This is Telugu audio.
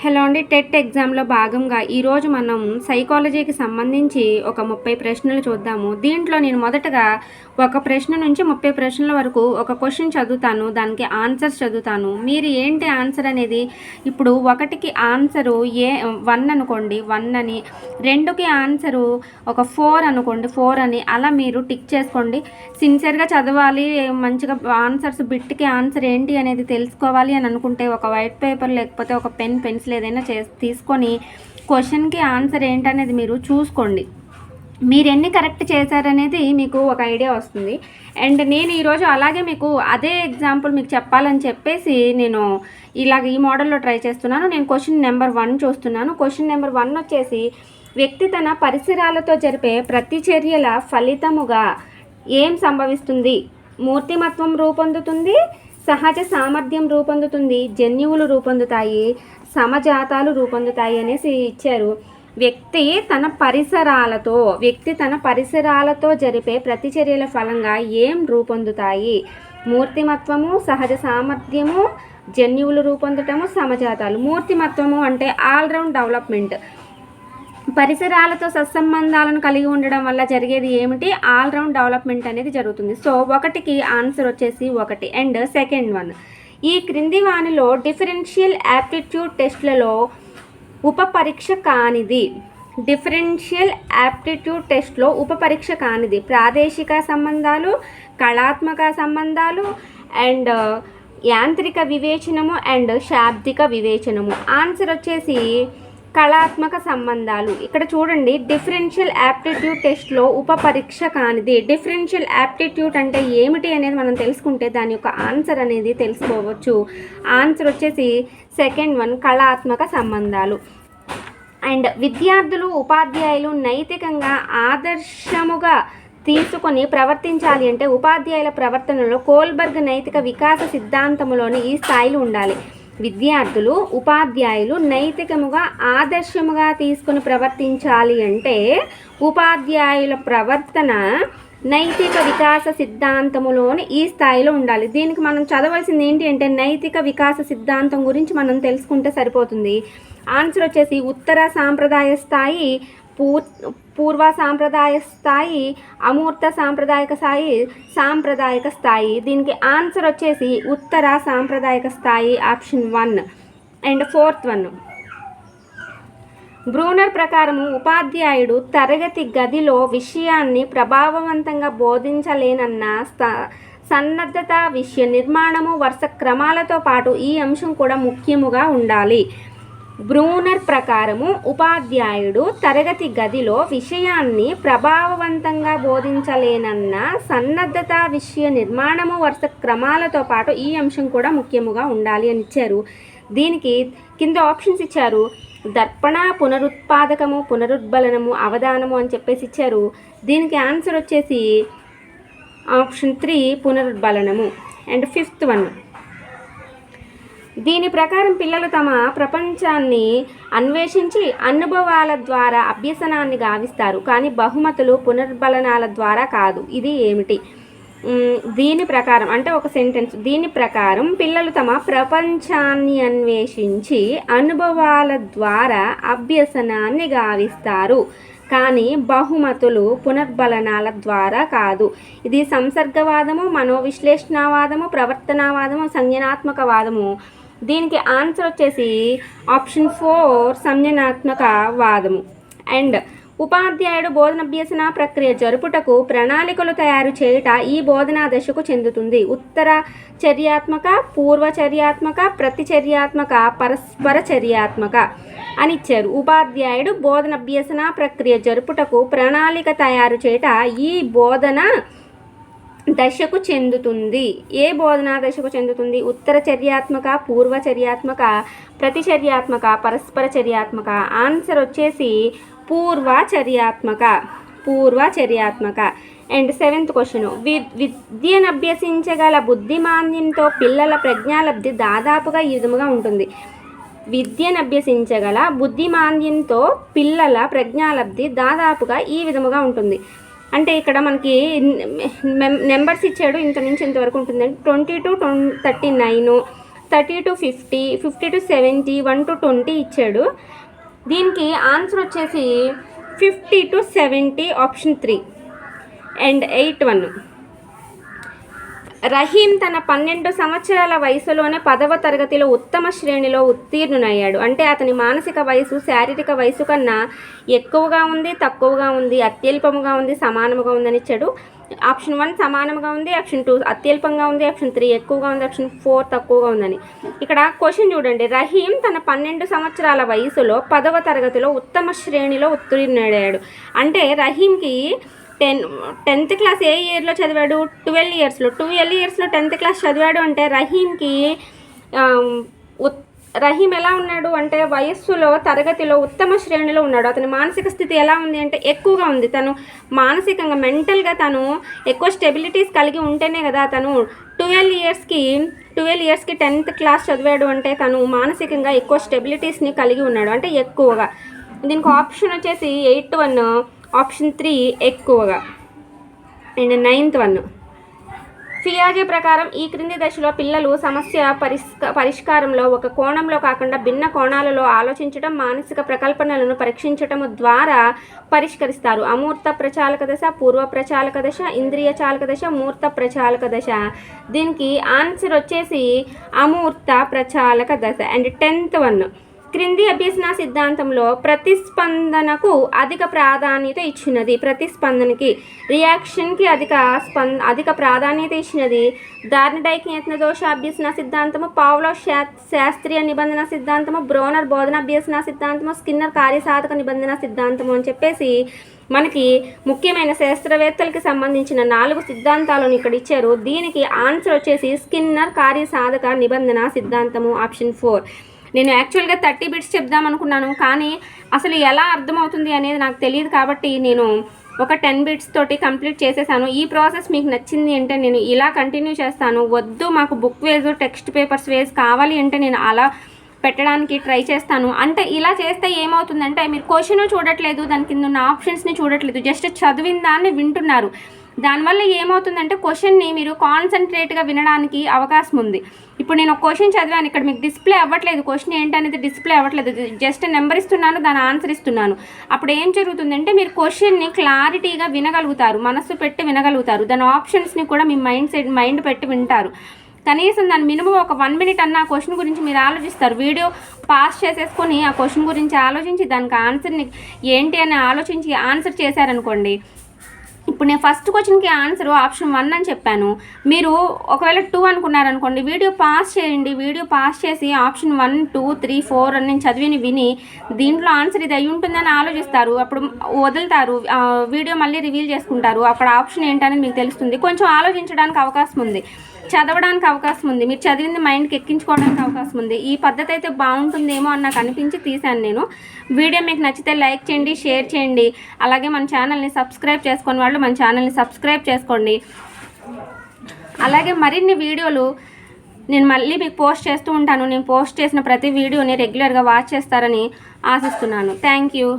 హలో అండి టెట్ ఎగ్జామ్లో భాగంగా ఈరోజు మనం సైకాలజీకి సంబంధించి ఒక ముప్పై ప్రశ్నలు చూద్దాము. దీంట్లో నేను మొదటగా ఒక ప్రశ్న నుంచి ముప్పై ప్రశ్నల వరకు ఒక క్వశ్చన్ చదువుతాను దానికి ఆన్సర్స్ చదువుతాను. మీరు ఏంటి ఆన్సర్ అనేది? ఇప్పుడు ఒకటికి ఆన్సరు ఏ వన్ అనుకోండి వన్ అని. రెండుకి ఆన్సరు ఒక ఫోర్ అనుకోండి ఫోర్ అని. అలా మీరు టిక్ చేసుకోండి. సిన్సియర్గా చదవాలి మంచిగా ఆన్సర్స్ బిట్కి ఆన్సర్ ఏంటి అనేది తెలుసుకోవాలి అని అనుకుంటే ఒక వైట్ పేపర్ లేకపోతే ఒక పెన్ పెన్సిల్ ఏదైనా చే తీసుకొని క్వశ్చన్కి ఆన్సర్ ఏంటనేది మీరు చూసుకోండి. మీరు ఎన్ని కరెక్ట్ చేశారనేది మీకు ఒక ఐడియా వస్తుంది. అండ్ నేను ఈరోజు అలాగే మీకు అదే ఎగ్జాంపుల్ మీకు చెప్పాలని చెప్పేసి నేను ఇలాగ ఈ మోడల్లో ట్రై చేస్తున్నాను. నేను క్వశ్చన్ నెంబర్ వన్ చూస్తున్నాను. క్వశ్చన్ నెంబర్ వన్ వచ్చేసి వ్యక్తి తన పరిసరాలతో జరిపే ప్రతిచర్యల ఫలితముగా ఏం సంభవిస్తుంది? మూర్తిమత్వం రూపొందుతుంది సహజ సామర్థ్యం రూపొందుతుంది జన్యువులు రూపొందుతాయి సమజాతాలు రూపొందుతాయి అనేసి ఇచ్చారు. వ్యక్తి తన పరిసరాలతో వ్యక్తి తన పరిసరాలతో జరిపే ప్రతిచర్యల ఫలంగా ఏం రూపొందుతాయి? మూర్తిమత్వము సహజ సామర్థ్యము జన్యువులు రూపొందటము సమజాతాలు. మూర్తిమత్వము అంటే ఆల్రౌండ్ డెవలప్మెంట్. పరిసరాలతో సత్సంబంధాలను కలిగి ఉండడం వల్ల జరిగేది ఏమిటి? ఆల్రౌండ్ డెవలప్మెంట్ అనేది జరుగుతుంది. సో ఒకటికి ఆన్సర్ వచ్చేసి ఒకటి. And second one. ఈ క్రింది వానిలో డిఫరెన్షియల్ యాప్టిట్యూడ్ టెస్ట్లలో ఉప పరీక్ష కానిది. డిఫరెన్షియల్ యాప్టిట్యూడ్ టెస్ట్లో ఉప పరీక్ష కానిది. ప్రాదేశిక సంబంధాలు కళాత్మక సంబంధాలు అండ్ యాంత్రిక వివేచనము అండ్ శాబ్దిక వివేచనము. ఆన్సర్ వచ్చేసి కళాత్మక సంబంధాలు. ఇక్కడ చూడండి డిఫరెన్షియల్ యాప్టిట్యూడ్ టెస్ట్లో ఉప పరీక్ష కానిది. డిఫరెన్షియల్ యాప్టిట్యూడ్ అంటే ఏమిటి అనేది మనం తెలుసుకుంటే దాని యొక్క ఆన్సర్ అనేది తెలుసుకోవచ్చు. ఆన్సర్ వచ్చేసి సెకండ్ వన్ కళాత్మక సంబంధాలు. అండ్ విద్యార్థులు ఉపాధ్యాయులు నైతికంగా ఆదర్శముగా తీసుకొని ప్రవర్తించాలి అంటే ఉపాధ్యాయుల ప్రవర్తనలో కోల్బర్గ్ నైతిక వికాస సిద్ధాంతములోని ఈ స్థాయిలు ఉండాలి. విద్యార్థులు ఉపాధ్యాయులు నైతికముగా ఆదర్శముగా తీసుకుని ప్రవర్తించాలి అంటే ఉపాధ్యాయుల ప్రవర్తన నైతిక వికాస సిద్ధాంతములోని ఈ స్థాయిలో ఉండాలి. దీనికి మనం చదవలసింది ఏంటి అంటే నైతిక వికాస సిద్ధాంతం గురించి మనం తెలుసుకుంటే సరిపోతుంది. ఆన్సర్ వచ్చేసి ఉత్తర సాంప్రదాయ స్థాయి పూ పూర్వ సాంప్రదాయ స్థాయి అమూర్త సాంప్రదాయక స్థాయి సాంప్రదాయక స్థాయి. దీనికి ఆన్సర్ వచ్చేసి ఉత్తర సాంప్రదాయక స్థాయి option one and fourth one Bruner ప్రకారము ఉపాధ్యాయుడు తరగతి గదిలో విషయాన్ని ప్రభావవంతంగా బోధించలేనన్న సన్నద్ధత విషయ నిర్మాణము వరుస క్రమాలతో పాటు ఈ అంశం కూడా ముఖ్యముగా ఉండాలి. బ్రూనర్ ప్రకారము ఉపాధ్యాయుడు తరగతి గదిలో విషయాన్ని ప్రభావవంతంగా బోధించలేనన్న సన్నద్ధత విషయ నిర్మాణము వరుస క్రమాలతో పాటు ఈ అంశం కూడా ముఖ్యముగా ఉండాలి అని ఇచ్చారు. దీనికి కింద ఆప్షన్స్ ఇచ్చారు. దర్పణ పునరుత్పాదకము పునరుద్బలనము అవధానము అని చెప్పేసి ఇచ్చారు. దీనికి ఆన్సర్ వచ్చేసి option three పునరుద్బలనము. And fifth one. దీని ప్రకారం పిల్లలు తమ ప్రపంచాన్ని అన్వేషించి అనుభవాల ద్వారా అభ్యసనాన్ని గావిస్తారు. కానీ బహుమతులు పునర్బలనాల ద్వారా కాదు. ఇది ఏమిటి? దీని ప్రకారం అంటే ఒక సెంటెన్స్ దీని ప్రకారం పిల్లలు తమ ప్రపంచాన్ని అన్వేషించి అనుభవాల ద్వారా అభ్యసనాన్ని గావిస్తారు. కానీ బహుమతులు పునర్బలనాల ద్వారా కాదు. ఇది సంసర్గవాదము మనోవిశ్లేషణవాదము ప్రవర్తనవాదము సంజ్ఞానాత్మకవాదము. దీనికి ఆన్సర్ వచ్చేసి ఆప్షన్ ఫోర్ సంజ్ఞానాత్మక వాదము. అండ్ ఉపాధ్యాయుడు బోధనభ్యసన ప్రక్రియ జరుపుటకు ప్రణాళికలు తయారు చేయుట ఈ బోధనా దశకు చెందుతుంది. ఉత్తర చర్యాత్మక పూర్వ చర్యాత్మక ప్రతిచర్యాత్మక పరస్పర చర్యాత్మక అని ఇచ్చారు. ఉపాధ్యాయుడు బోధనాభ్యసన ప్రక్రియ జరుపుటకు ప్రణాళిక తయారు చేయట ఈ బోధన దశకు చెందుతుంది. ఏ బోధనా దశకు చెందుతుంది? ఉత్తర చర్యాత్మక పూర్వ చర్యాత్మక ప్రతిచర్యాత్మక పరస్పర చర్యాత్మక? ఆన్సర్ వచ్చేసి పూర్వ చర్యాత్మక. పూర్వ చర్యాత్మక. And seventh question. వి విద్యను అభ్యసించగల బుద్ధిమాంద్యంతో పిల్లల ప్రజ్ఞాలబ్ధి దాదాపుగా ఈ విధముగా ఉంటుంది. విద్యను అభ్యసించగల బుద్ధిమాంద్యంతో పిల్లల ప్రజ్ఞాలబ్ధి దాదాపుగా ఈ విధముగా ఉంటుంది. అంటే ఇక్కడ మనకి నెంబర్స్ ఇచ్చాడు ఇంత నుంచి ఇంతవరకు ఉంటుంది twenty to thirty nine thirty to fifty fifty to seventy one to twenty ఇచ్చాడు. దీనికి ఆన్సర్ వచ్చేసి fifty to seventy option three and eight one. Rahim తన పన్నెండు సంవత్సరాల వయసులోనే పదవ తరగతిలో ఉత్తమ శ్రేణిలో ఉత్తీర్ణునయ్యాడు అంటే అతని మానసిక వయసు శారీరక వయసు కన్నా ఎక్కువగా ఉంది తక్కువగా ఉంది అత్యల్పముగా ఉంది సమానముగా ఉందని ఇచ్చాడు. ఆప్షన్ వన్ సమానంగా ఉంది ఆప్షన్ టూ అత్యల్పంగా ఉంది ఆప్షన్ త్రీ ఎక్కువగా ఉంది ఆప్షన్ ఫోర్ తక్కువగా ఉందని. ఇక్కడ క్వశ్చన్ చూడండి. రహీం తన పన్నెండు సంవత్సరాల వయసులో పదవ తరగతిలో ఉత్తమ శ్రేణిలో ఉత్తీర్ణుడయ్యాడు. అంటే రహీంకి టెన్ టెన్త్ క్లాస్ ఏ ఇయర్లో చదివాడు? ట్వెల్వ్ ఇయర్స్లో. ట్వెల్వ్ ఇయర్స్లో టెన్త్ క్లాస్ చదివాడు అంటే రహీంకి రహీమ్ రహీం ఎలా ఉన్నాడు అంటే వయస్సులో తరగతిలో ఉత్తమ శ్రేణిలో ఉన్నాడు. అతని మానసిక స్థితి ఎలా ఉంది అంటే ఎక్కువగా ఉంది. తను మానసికంగా మెంటల్గా తను ఎక్కువ స్టెబిలిటీస్ కలిగి ఉంటేనే కదా తను ట్వెల్వ్ ఇయర్స్కి ట్వెల్వ్ ఇయర్స్కి టెన్త్ క్లాస్ చదివాడు అంటే తను మానసికంగా ఎక్కువ స్టెబిలిటీస్ని కలిగి ఉన్నాడు. అంటే ఎక్కువగా. దీనికి ఆప్షన్ వచ్చేసి ఎయిట్ వన్. ఆప్షన్ త్రీ ఎక్కువగా. And ninth one. ఫియాజే ప్రకారం ఈ క్రింది దశలో పిల్లలు సమస్య పరిష్క పరిష్కారంలో ఒక కోణంలో కాకుండా భిన్న కోణాలలో ఆలోచించడం మానసిక ప్రకల్పనలను పరీక్షించటం ద్వారా పరిష్కరిస్తారు. అమూర్త ప్రచాలక దశ పూర్వ ప్రచాలక దశ ఇంద్రియ చాలక దశ మూర్త ప్రచాలక దశ. దీనికి ఆన్సర్ వచ్చేసి అమూర్త ప్రచాలక దశ. And tenth one. క్రింది అభ్యసన సిద్ధాంతంలో ప్రతిస్పందనకు అధిక ప్రాధాన్యత ఇచ్చినది ప్రతిస్పందనకి రియాక్షన్కి అధిక స్పంద అధిక ప్రాధాన్యత ఇచ్చినది దార్నిడైక్ యత్న దోష అభ్యసన సిద్ధాంతము పావులో శాస్త్రీయ నిబంధన సిద్ధాంతము బ్రోనర్ బోధన అభ్యసన సిద్ధాంతము స్కిన్నర్ కార్యసాధక నిబంధన సిద్ధాంతము అని చెప్పేసి మనకి ముఖ్యమైన శాస్త్రవేత్తలకి సంబంధించిన నాలుగు సిద్ధాంతాలను ఇక్కడ ఇచ్చారు. దీనికి ఆన్సర్ వచ్చేసి స్కిన్నర్ కార్యసాధక నిబంధన సిద్ధాంతము ఆప్షన్ ఫోర్. నేను యాక్చువల్గా థర్టీ బిట్స్ చెప్దాం అనుకున్నాను కానీ అసలు ఎలా అర్థమవుతుంది అనేది నాకు తెలియదు కాబట్టి నేను ఒక టెన్ బిట్స్ తోటి కంప్లీట్ చేసేసాను. ఈ ప్రాసెస్ మీకు నచ్చింది అంటే నేను ఇలా కంటిన్యూ చేస్తాను. వద్దు మాకు book wise text papers wise కావాలి అంటే నేను అలా పెట్టడానికి ట్రై చేస్తాను. అంటే ఇలా చేస్తే ఏమవుతుందంటే మీరు క్వశ్చన్ చూడట్లేదు దాని కింద ఉన్న ఆప్షన్స్ని చూడట్లేదు జస్ట్ చదివిన దాన్ని వింటున్నారు. దానివల్ల ఏమవుతుందంటే క్వశ్చన్ని మీరు కాన్సన్ట్రేట్గా వినడానికి అవకాశం ఉంది. ఇప్పుడు నేను ఒక క్వశ్చన్ చదివాను ఇక్కడ మీకు డిస్ప్లే అవ్వట్లేదు. క్వశ్చన్ ఏంటనేది డిస్ప్లే అవ్వట్లేదు. జస్ట్ నెంబర్ ఇస్తున్నాను దాని ఆన్సర్ ఇస్తున్నాను. అప్పుడు ఏం జరుగుతుందంటే మీరు క్వశ్చన్ని క్లారిటీగా వినగలుగుతారు మనస్సు పెట్టి వినగలుగుతారు. దాని ఆప్షన్స్ని కూడా మీ మైండ్ సెట్ మైండ్ పెట్టి వింటారు. కనీసం దాని మినిమం ఒక వన్ మినిట్ అన్న ఆ క్వశ్చన్ గురించి మీరు ఆలోచిస్తారు. వీడియో పాస్ చేసేసుకొని ఆ క్వశ్చన్ గురించి ఆలోచించి దానికి ఆన్సర్ని ఏంటి అని ఆలోచించి ఆన్సర్ చేశారనుకోండి ఇప్పుడు నేను ఫస్ట్ క్వశ్చన్కి ఆన్సర్ ఆప్షన్ వన్ అని చెప్పాను. మీరు ఒకవేళ టూ అనుకున్నారనుకోండి వీడియో పాస్ చేయండి. వీడియో పాస్ చేసి option one two three four అని నేను చదివిని విని దీంట్లో ఆన్సర్ ఇది అయి ఉంటుందని ఆలోచిస్తారు. అప్పుడు వదులుతారు. వీడియో మళ్ళీ రివీల్ చేసుకుంటారు. అక్కడ ఆప్షన్ ఏంటనేది మీకు తెలుస్తుంది. కొంచెం ఆలోచించడానికి అవకాశం ఉంది. చదవడానికి అవకాశం ఉంది. మీరు చదివింది మైండ్కి ఎక్కించుకోవడానికి అవకాశం ఉంది. ఈ పద్ధతి అయితే బాగుంటుందేమో అని నాకు అనిపించి తీశాను నేను. వీడియో మీకు నచ్చితే లైక్ చేయండి షేర్ చేయండి. అలాగే మన ఛానల్ని సబ్స్క్రైబ్ చేసుకుని వాళ్ళు మన ఛానల్ని సబ్స్క్రైబ్ చేసుకోండి. అలాగే మరిన్ని వీడియోలు నేను మళ్ళీ మీకు పోస్ట్ చేస్తూ ఉంటాను. నేను పోస్ట్ చేసిన ప్రతి వీడియోని రెగ్యులర్గా వాచ్ చేస్తారని ఆశిస్తున్నాను. Thank you.